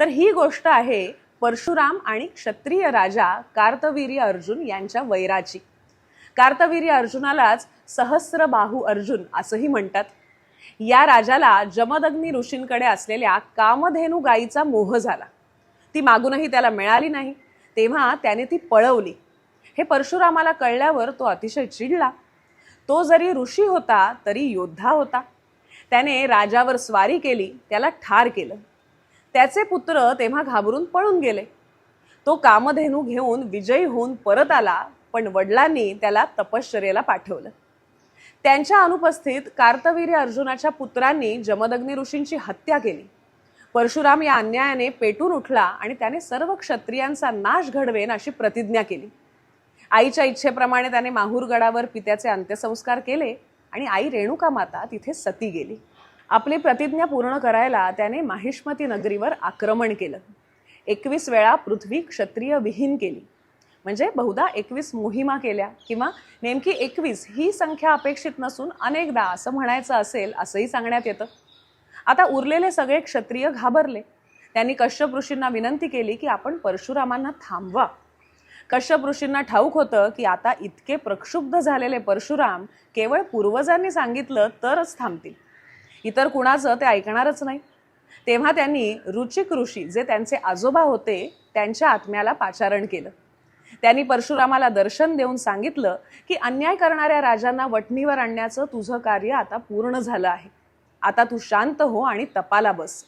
तर ही गोष्ट आहे परशुराम आणि क्षत्रिय राजा कार्तवीर्य अर्जुन यांच्या वैराची. कार्तवीर्य अर्जुनालाच सहस्रबाहू अर्जुन असंही म्हणतात. या राजाला जमदग्नी ऋषींकडे असलेल्या कामधेनू गायीचा मोह झाला. ती मागूनही त्याला मिळाली नाही. तेव्हा त्याने ती पळवली. हे परशुरामाला कळल्यावर तो अतिशय चिडला. तो जरी ऋषी होता तरी योद्धा होता. त्याने राजावर स्वारी केली त्याला ठार केलं. त्याचे पुत्र तेव्हा घाबरून पळून गेले. तो कामधेनू घेऊन विजयी होऊन परत आला पण वडिलांनी त्याला तपश्चर्येला पाठवलं. त्यांच्या अनुपस्थित कार्तवीर्य अर्जुनाच्या पुत्रांनी जमदग्नी ऋषींची हत्या केली. परशुराम या अन्यायाने पेटून उठला आणि त्याने सर्व क्षत्रियांचा नाश घडवेन अशी प्रतिज्ञा केली. आईच्या इच्छेप्रमाणे त्याने माहूरगडावर पित्याचे अंत्यसंस्कार केले आणि आई रेणुका माता तिथे सती गेली. आपली प्रतिज्ञा पूर्ण करायला त्याने माहिष्मती नगरीवर आक्रमण केलं. एकवीस वेळा पृथ्वी क्षत्रिय विहीन केली. म्हणजे बहुधा एकवीस मोहिमा केल्या किंवा नेमकी एकवीस ही संख्या अपेक्षित नसून अनेकदा असं म्हणायचं असेल असंही सांगण्यात येतं. आता उरलेले सगळे क्षत्रिय घाबरले. त्यांनी कश्यप ऋषींना विनंती केली की आपण परशुरामांना थांबवा. कश्यप ऋषींना ठाऊक होतं की आता इतके प्रक्षुब्ध झालेले परशुराम केवळ पूर्वजांनी सांगितलं तरच थांबतील. इतर कुणाचं ते ऐकणारच नाही. तेव्हा त्यांनी रुचिक ऋषी जे त्यांचे आजोबा होते त्यांच्या आत्म्याला पाचारण केलं. त्यांनी परशुरामाला दर्शन देऊन सांगितलं की अन्याय करणाऱ्या राजांना वटणीवर आणण्याचं तुझं कार्य आता पूर्ण झालं आहे. आता तू शांत हो आणि तपाला बस.